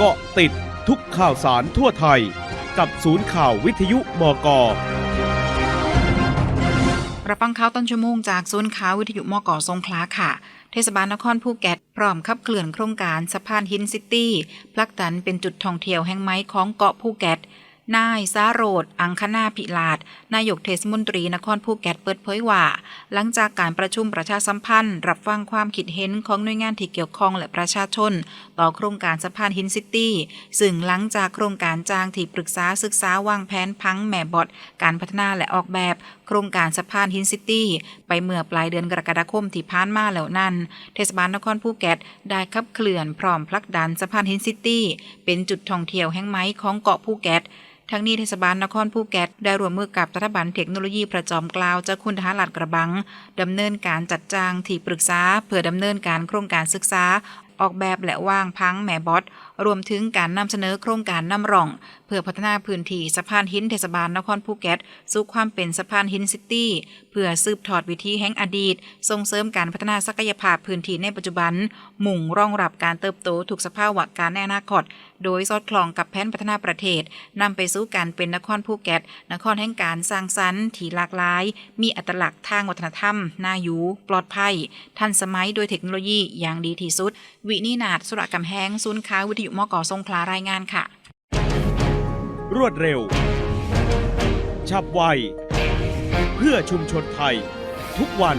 เกาะติดทุกข่าวสารทั่วไทย กับศูนย์ข่าววิทยุมกรับฟังข่าวต้นชั่วโมงจากศูนย์ข่าววิทยุมกสงขลาค่ะ เทศบาลนครภูเก็ตพร้อมขับเคลื่อนโครงการสะพานหินซิตี้พลักดันเป็นจุดท่องเที่ยวแห่งไม้ของเกาะภูเก็ต นายซาโรดอังคณาพิลาดนายกเทศมนตรีนครภูเก็ตเปิดเผยว่า หลังจากการประชุมประชาสัมพันธ์ รับฟังความคิดเห็นของหน่วยงานที่เกี่ยวข้องและประชาชน ต่อโครงการสะพานหินซิตี้ ซึ่งหลังจากโครงการจ้างที่ปรึกษาศึกษาวางแผนพังแม่บอดการพัฒนาและออกแบบ โครงการสะพานหินซิตี้ ไปเมื่อปลายเดือนกรกฎาคมที่ผ่านมาแล้วนั้น เทศบาลนครภูเก็ตได้ขับเคลื่อนพร้อมผลักดันสะพานหินซิตี้ เป็นจุดท่องเที่ยวแห่งไม้ของเกาะภูเก็ต ทั้งนี้เทศบาลนครภูเก็ตได้ร่วมมือกับรัฐบาลเทคโนโลยีประจอมเกล้าวเจ้าคุณทหารหลัดกระบังดำเนินการจัดจ้างที่ปรึกษา เพื่อดำเนินการโครงการศึกษา ออกแบบและวางพังแหมบอสรวมถึงการนำเสนอโครงการนำร่อง เพื่อพัฒนาพื้นที่สะพานหินเทศบาลนครภูเก็ตสู่ความเป็นสะพานหินซิตี้ เพื่อสืบทอดวิถีแห่งอดีต ส่งเสริมการพัฒนาศักยภาพพื้นที่ในปัจจุบัน มุ่งรองรับการเติบโตถูกสภาวะการในอนาคต โดยสอดคล้องกับแผนพัฒนาประเทศนำไปสู่การเป็นนครภูเก็ตนครแห่งการสร้างสรรค์ที่หลากหลาย มีอัตลักษณ์ทางวัฒนธรรมน่าอยู่ปลอดภัย ทันสมัยโดยเทคโนโลยีอย่างดีที่สุดวินีนาฏสุรกำแหงศูนย์ค้าวิทยุมกสงขลารายงานค่ะ รวดเร็ว ฉับไว เพื่อชุมชนไทย ทุกวัน